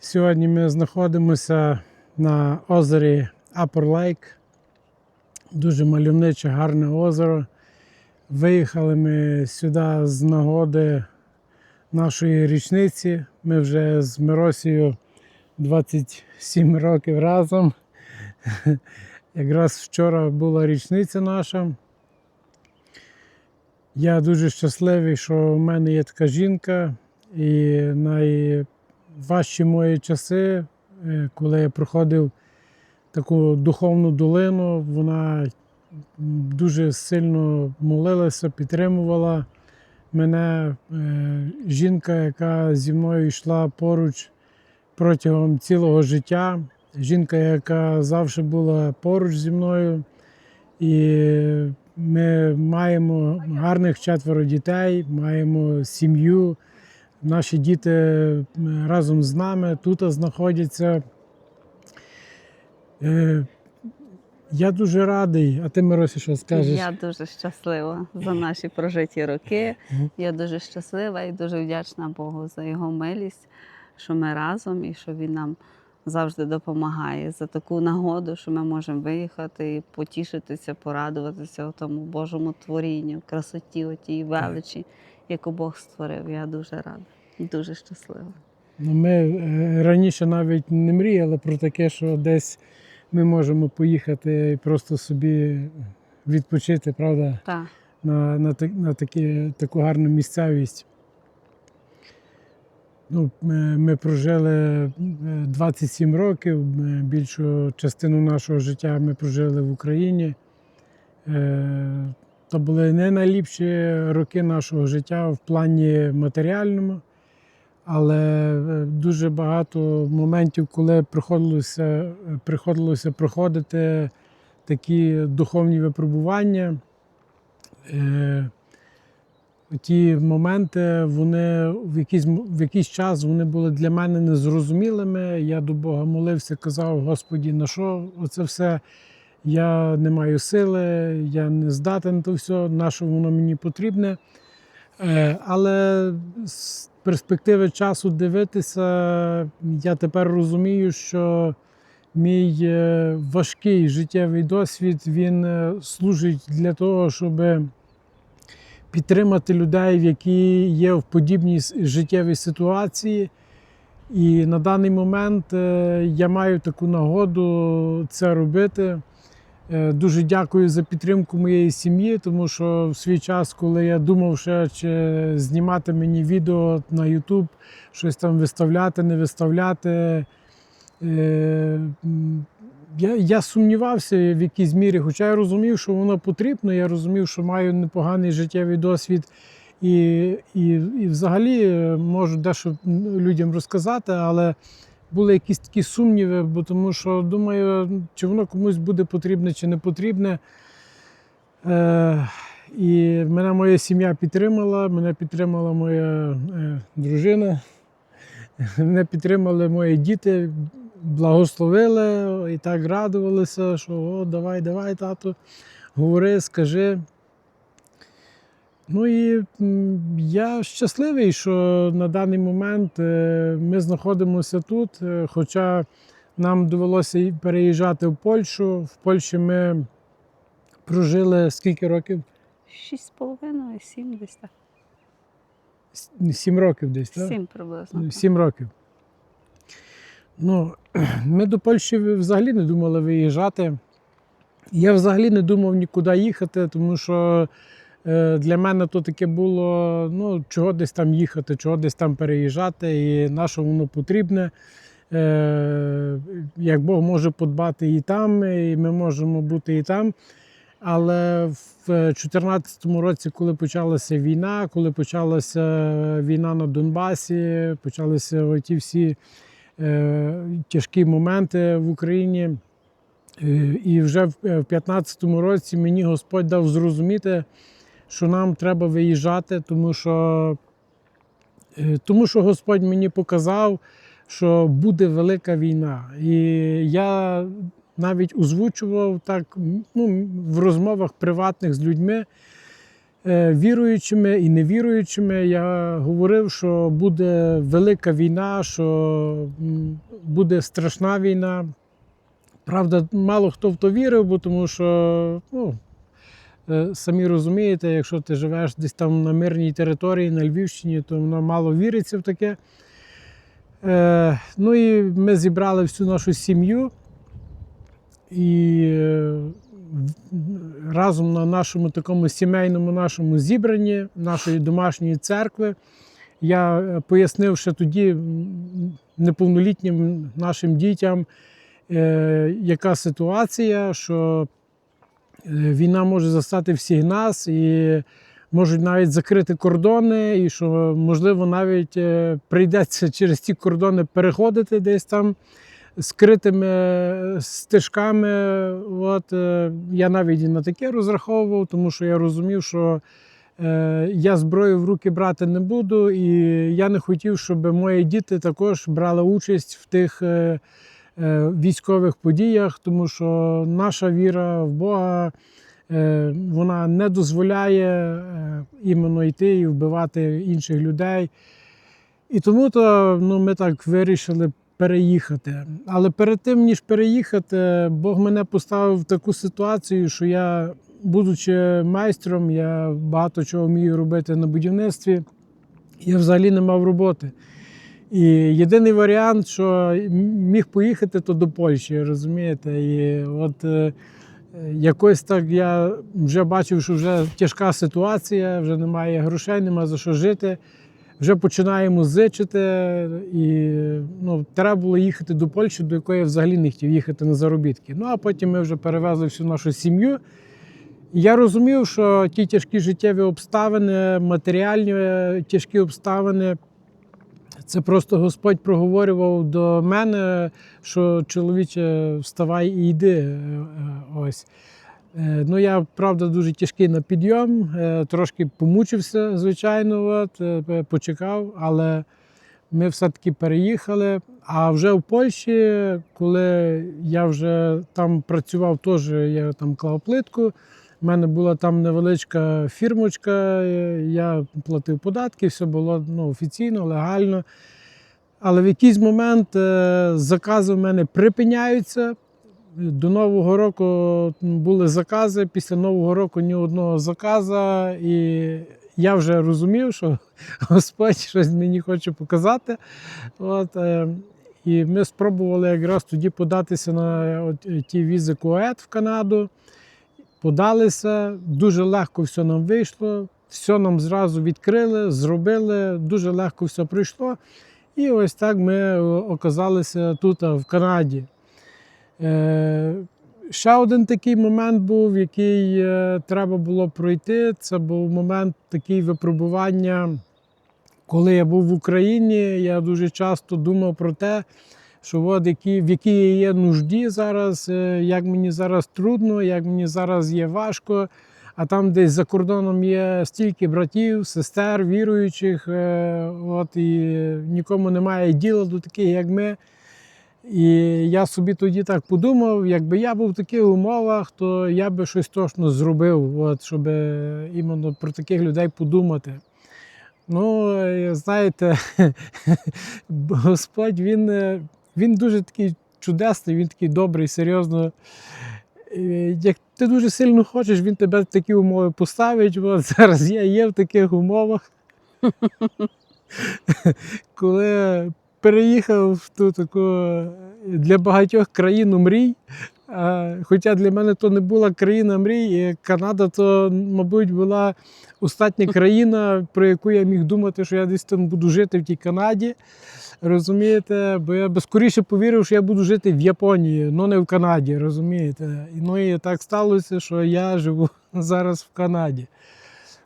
Сьогодні ми знаходимося на озері Upper Lake. Дуже мальовниче, гарне озеро. Виїхали ми сюди з нагоди нашої річниці. Ми вже з Миросією 27 років разом. Якраз вчора була річниця наша. Я дуже щасливий, що в мене є така жінка, і найважчі мої часи, е, коли я проходив таку духовну долину, вона дуже сильно молилася, підтримувала мене. Е, Жінка, яка зі мною йшла поруч протягом цілого життя, жінка, яка завжди була поруч зі мною. І ми маємо гарних четверо дітей, маємо сім'ю. Наші діти разом з нами тут знаходяться. Е, Я дуже радий, а ти, Миросі, що скажеш? Я дуже щаслива за наші прожиті роки. Я дуже щаслива і дуже вдячна Богу за його милість, що ми разом і що він нам завжди допомагає за таку нагоду, що ми можемо виїхати і потішитися, порадуватися тому Божому творінню, красоті, отій величі, яку Бог створив. Я дуже рада, дуже щаслива. Ну, ми е, раніше навіть не мріяли про таке, що десь ми можемо поїхати і просто собі відпочити, правда? Так. на, на, на такі, таку гарну місцевість. Ну, ми, ми прожили е, 27 років, більшу частину нашого життя ми прожили в Україні. Е, То були не найліпші роки нашого життя в плані матеріальному, але е, дуже багато моментів, коли приходилося, е, приходилося проходити такі духовні випробування. Е, Ті моменти, вони в якийсь, в якийсь час вони були для мене незрозумілими. Я до Бога молився, казав, Господі, на що це все? Я не маю сили, я не здатен то все, на що воно мені потрібне. Але перспективи часу дивитися, я тепер розумію, що мій е, важкий життєвий досвід він е, служить для того, щоб підтримати людей, які є в подібній життєвій ситуації. І на даний момент е, я маю таку нагоду це робити. Е, Дуже дякую за підтримку моєї сім'ї, тому що в свій час, коли я думав, ще чи знімати мені відео на YouTube, щось там виставляти, не виставляти. е, Я, я сумнівався в якійсь мірі, хоча я розумів, що воно потрібно, я розумів, що маю непоганий життєвий досвід і, і, і взагалі е, можу дещо людям розказати, але були якісь такі сумніви, бо тому що думаю, чи воно комусь буде потрібне, чи не потрібне. Е, і мене моя сім'я підтримала, мене підтримала моя е, дружина, мене підтримали мої діти, благословили і так радувалися, що о, давай, давай, тато, говори, скажи. Ну і я щасливий, що на даний момент е, ми знаходимося тут, е, хоча нам довелося переїжджати в Польщу. В Польщі ми прожили скільки років? Шість з половиною, сім десь так. Сім років десь, так? Сім приблизно. Сім років. Ну, ми до Польщі взагалі не думали виїжджати. Я взагалі не думав нікуди їхати, тому що для мене то таке було: ну, чого десь там їхати, чого десь там переїжджати, і на що воно потрібне. Е, Як Бог може подбати і там, і ми можемо бути і там. Але в 2014 році, коли почалася війна, коли почалася війна на Донбасі, почалися ті всі е, тяжкі моменти в Україні. Е, і вже в 2015 році мені Господь дав зрозуміти, що нам треба виїжджати, тому що, е, тому що Господь мені показав, що буде велика війна. І я навіть озвучував так ну, в розмовах приватних з людьми. е, віруючими і невіруючими. Я говорив, що буде велика війна, що буде страшна війна. Правда, мало хто в то вірив, бо тому що ну, самі розумієте, якщо ти живеш десь там на мирній території на Львівщині, то воно мало віриться в таке. Е, ну і ми зібрали всю нашу сім'ю і е, разом на нашому такому сімейному нашому зібранні нашої домашньої церкви. Я е, пояснив ще тоді неповнолітнім нашим дітям, е, яка ситуація, що е, війна може застати всіх нас і можуть навіть закрити кордони, і що можливо навіть е, прийдеться через ці кордони переходити десь там скритими е, стежками. От, е, я навіть і на таке розраховував, тому що я розумів, що е, я зброю в руки брати не буду, і я не хотів, щоб мої діти також брали участь в тих е, е, військових подіях, тому що наша віра в Бога. е, Вона не дозволяє е, іменно йти і вбивати інших людей. І тому то ну, ми так вирішили переїхати. Але перед тим, ніж переїхати, Бог мене поставив в таку ситуацію, що я, будучи майстром, я багато чого вмію робити на будівництві. Я взагалі не мав роботи. І єдиний варіант, що міг поїхати, то до Польщі, розумієте? І от е, якось так я вже бачив, що вже тяжка ситуація, вже немає грошей, немає за що жити. Вже починаємо зичити, і ну, треба було їхати до Польщі, до якої я взагалі не хотів їхати на заробітки. Ну а потім ми вже перевезли всю нашу сім'ю. Я розумів, що ті тяжкі життєві обставини, матеріальні е, тяжкі обставини, це просто Господь проговорював до мене, що чоловіче, вставай і йди. Е, е, Ось. Е, Ну, я, правда, дуже тяжкий на підйом, трошки помучився, звичайно, от, почекав, але ми все-таки переїхали. А вже в Польщі, коли я вже там працював, теж я там клав плитку. У мене була там невеличка фірмочка, е, я платив податки, все було ну, офіційно, легально. Але в якийсь момент е, закази в мене припиняються. До Нового року були закази, після Нового року ні одного заказу. І я вже розумів, що Господь щось мені хоче показати. От, е, і ми спробували якраз тоді податися на ті візи КУЕТ в Канаду. Подалися, дуже легко все нам вийшло, все нам зразу відкрили, зробили, дуже легко все пройшло. І ось так ми е, оказалися тут, в Канаді. Е, Ще один такий момент був, який е, треба було пройти. Це був момент такий випробування. Коли я був в Україні, я дуже часто думав про те, що от які, в якій я є нужді зараз, е, як мені зараз трудно, як мені зараз є важко. А там десь за кордоном є стільки братів, сестер, віруючих, е, от, і нікому немає діла до таких, як ми. І я собі тоді так подумав, якби я був в таких умовах, то я би щось точно зробив, от, щоб іменно про таких людей подумати. Ну, е, знаєте, Господь, він, він дуже такий чудесний, він такий добрий, серйозно. Як ти дуже сильно хочеш, він тебе такі умови поставить. От зараз я є в таких умовах. Коли переїхав в ту таку для багатьох країну мрій. Хоча для мене то не була країна мрій, Канада то, мабуть, була остання країна, про яку я міг думати, що я десь там буду жити в тій Канаді. Розумієте? Бо я би скоріше повірив, що я буду жити в Японії, але не в Канаді, розумієте? І, Ну і так сталося, що я живу зараз в Канаді.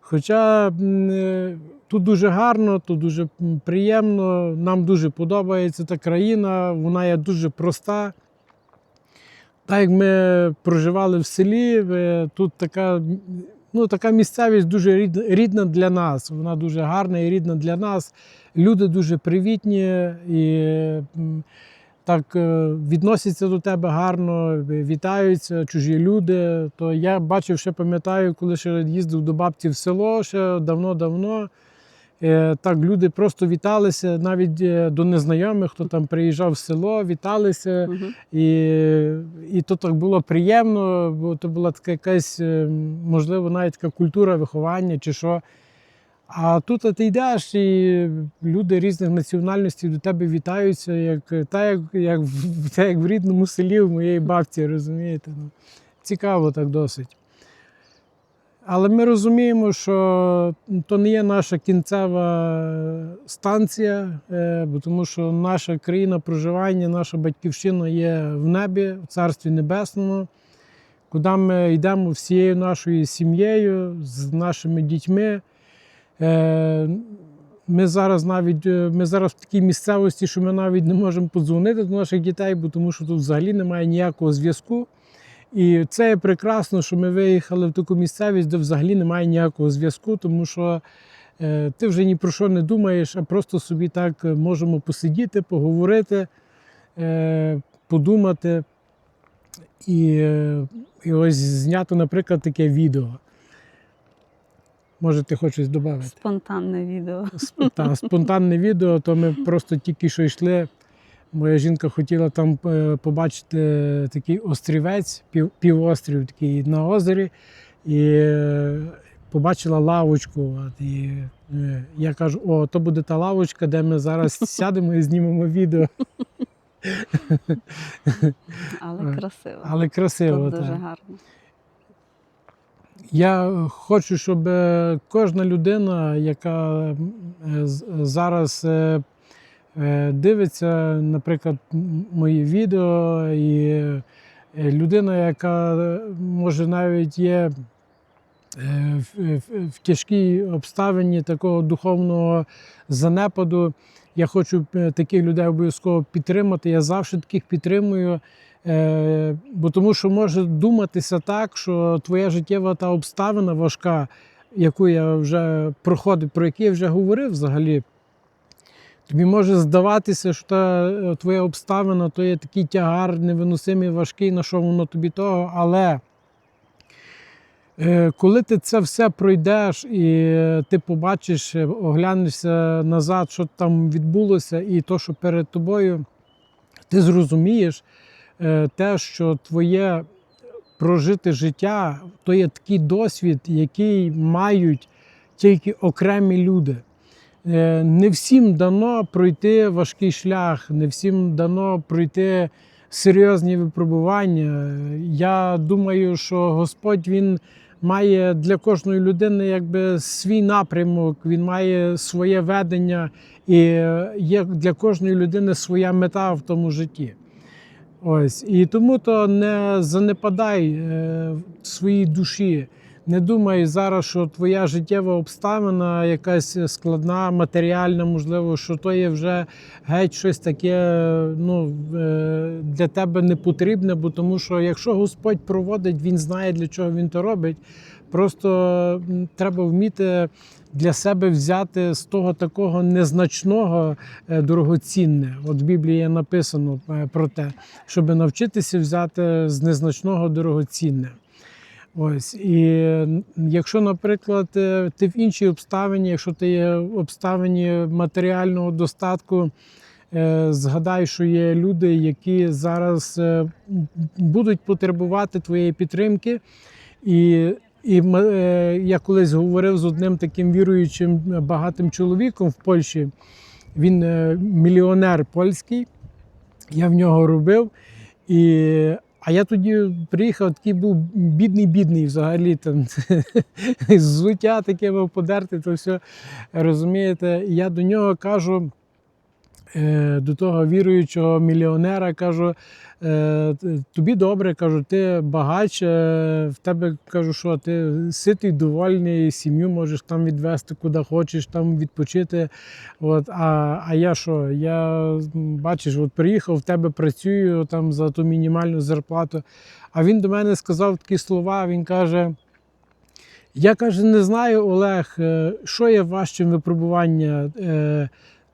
Хоча е, тут дуже гарно, тут дуже приємно, нам дуже подобається та країна, вона є дуже проста. Так як ми проживали в селі, е, тут така, ну, така місцевість дуже рідна для нас. Вона дуже гарна і рідна для нас. Люди дуже привітні і так е, відносяться до тебе гарно, вітаються, чужі люди. То я бачив, ще пам'ятаю, коли ще їздив до бабці в село ще давно-давно. Е, Так, люди просто віталися навіть е, до незнайомих, хто там приїжджав в село, віталися. Мгм. І, і то так було приємно, бо то була така якась, е, можливо, навіть така культура виховання чи що. А тут а ти йдеш, і люди різних національностей до тебе вітаються, як, та, як, як, та, як в рідному селі в моєї бабці, розумієте? Ну, цікаво так досить. Але ми розуміємо, що то не є наша кінцева станція, е, тому що наша країна проживання, наша батьківщина є в небі, в Царстві Небесному, куди ми йдемо всією нашою сім'єю, з нашими дітьми. Е, Ми зараз навіть е, ми зараз в такій місцевості, що ми навіть не можемо подзвонити до наших дітей, тому що тут взагалі немає ніякого зв'язку. І це прекрасно, що ми виїхали в таку місцевість, де взагалі немає ніякого зв'язку, тому що е, ти вже ні про що не думаєш, а просто собі так е, можемо посидіти, поговорити, е, подумати. І, і ось знято, наприклад, таке відео. Може, ти хочеш додати? Спонтанне відео. Спонтанне відео, то ми просто тільки що йшли. Моя жінка хотіла там е, побачити такий острівець, пів, півострів такий на озері, і е, побачила лавочку. І е, я кажу: о, то буде та лавочка, де ми зараз сядемо і знімемо відео. Але красиво. Але красиво. Тут дуже гарно. Я хочу, щоб кожна людина, яка зараз дивиться, наприклад, мої відео, і е, людина, яка е, може навіть є е, в, тяжкій обставині такого духовного занепаду. Я хочу е, таких людей обов'язково підтримати. Я завжди таких підтримую. Е, бо тому що може думатися так, що твоя життєва та обставина важка, яку я вже проходив, про яку я вже говорив взагалі. Тобі може здаватися, що та е, твоя обставина то є такий тягар невиносимий, важкий, на що воно тобі того, але е, коли ти це все пройдеш і е, ти побачиш, оглянешся назад, що там відбулося, і то, що перед тобою, ти зрозумієш те, що твоє прожите життя то є такий досвід, який мають тільки окремі люди. Е, Не всім дано пройти важкий шлях, не всім дано пройти серйозні випробування. Я думаю, що Господь Він має для кожної людини якби свій напрямок, він має своє ведення, і є для кожної людини своя мета в тому житті. Ось і тому то не занепадай е, своїй душі. Не думай зараз, що твоя життєва обставина якась складна, матеріальна, можливо, що то є вже геть щось таке ну, е, для тебе не потрібне, бо тому що якщо Господь проводить, Він знає, для чого він то робить. Просто треба вміти для себе взяти з того такого незначного е, дорогоцінне. От в Біблії написано е, про те, щоб навчитися взяти з незначного дорогоцінне. Ось і якщо, наприклад, е, ти в іншій обставині, якщо ти є в обставині матеріального достатку, е, згадай, що є люди, які зараз е, будуть потребувати твоєї підтримки. І, і я колись говорив з одним таким віруючим багатим чоловіком в Польщі. Він мільйонер польський. Я в нього робив. І, а я тоді приїхав, такий був бідний, бідний взагалі. Там, взуття таке мав подерти, то все. Розумієте, я до нього кажу. Е, До того віруючого мільйонера кажу, е, тобі добре, кажу, ти багач, е, в тебе кажу, що ти ситий, довольний, сім'ю можеш там відвести куди хочеш, там відпочити. От, а, а я що? Я бачиш, от приїхав, в тебе працюю там за ту мінімальну зарплату. А він до мене сказав такі слова. Він каже: Я каже, не знаю, Олег, що є важчим випробування.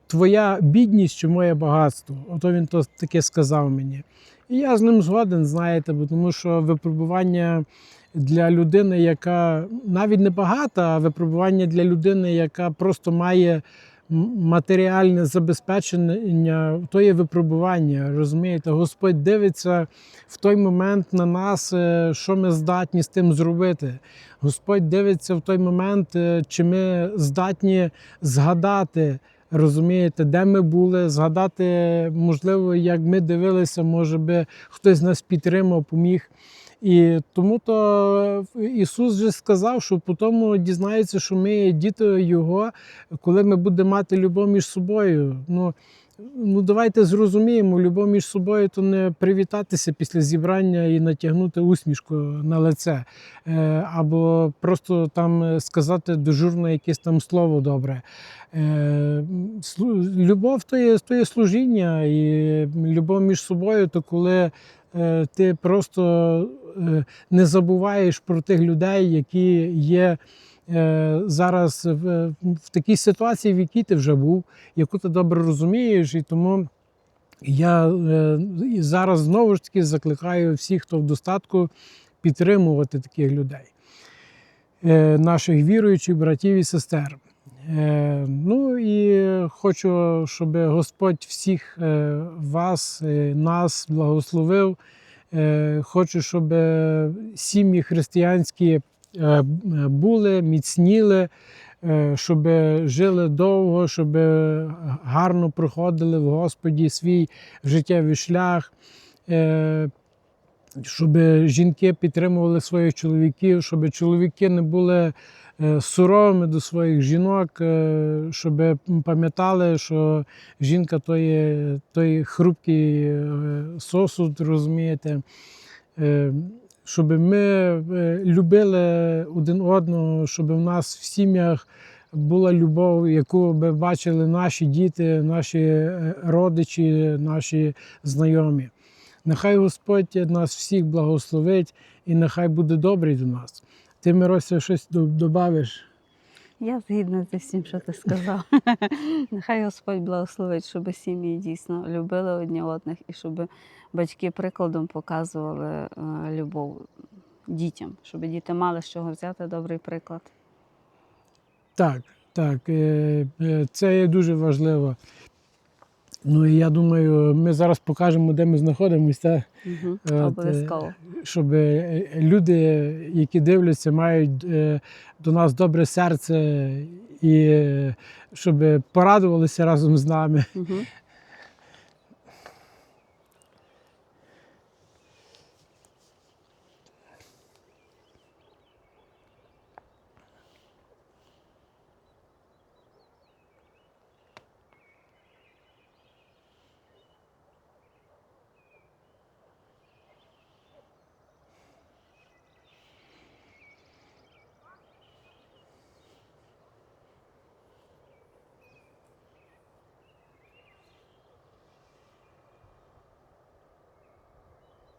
Твоя бідність чи моє багатство. Ото він то таке сказав мені. І я з ним згоден, знаєте, бо тому що випробування для людини, яка навіть не багата, а випробування для людини, яка просто має матеріальне забезпечення, то є випробування. Розумієте, Господь дивиться в той момент на нас, е, що ми здатні з тим зробити. Господь дивиться в той момент, е, чи ми здатні згадати. Розумієте, де ми були, згадати, можливо, як ми дивилися, може би хтось нас підтримав, поміг. І тому то Ісус вже сказав, що по тому дізнається, що ми діти Його, коли ми будемо мати любов між собою. Ну, ну давайте зрозуміємо, любов між собою то не привітатися після зібрання і натягнути усмішку на лице, е, або просто там сказати дежурне якесь там слово добре. Е, Любов то є, то є служіння, і любов між собою, то коли е, ти просто не забуваєш про тих людей, які є зараз в, в такій ситуації, в якій ти вже був, яку ти добре розумієш, і тому. Я е, зараз знову ж таки закликаю всіх, хто в достатку, підтримувати таких людей, е, наших віруючих братів і сестер. Е, Ну і хочу, щоб Господь всіх е, вас, е, нас благословив. Е, Хочу, щоб е, сім'ї християнські е, були, міцніли, е, щоб жили довго, щоб гарно проходили в Господі свій життєвий шлях. Е, Щоб жінки підтримували своїх чоловіків, щоб чоловіки не були е, суровими до своїх жінок, е, щоб пам'ятали, що жінка то є той хрупкий е, сосуд, розумієте. Щоб ми е, любили один одного, щоб в нас в сім'ях була любов, яку би бачили наші діти, наші е, родичі, наші знайомі. Нехай Господь нас всіх благословить і нехай буде добрий до нас. Ти, Мирося, щось додавиш? Я згідна з усім, що ти сказав. Нехай Господь благословить, щоб сім'ї дійсно любили одні одних і щоб батьки прикладом показували е, любов дітям, щоб діти мали з чого взяти добрий приклад. Так, так, е, е, це є дуже важливо. Ну і я думаю, ми зараз покажемо, де ми знаходимося, Угу. От, е, Обов'язково. щоб е, люди, які дивляться, мають е, до нас добре серце і е, щоб порадувалися разом з нами. Угу.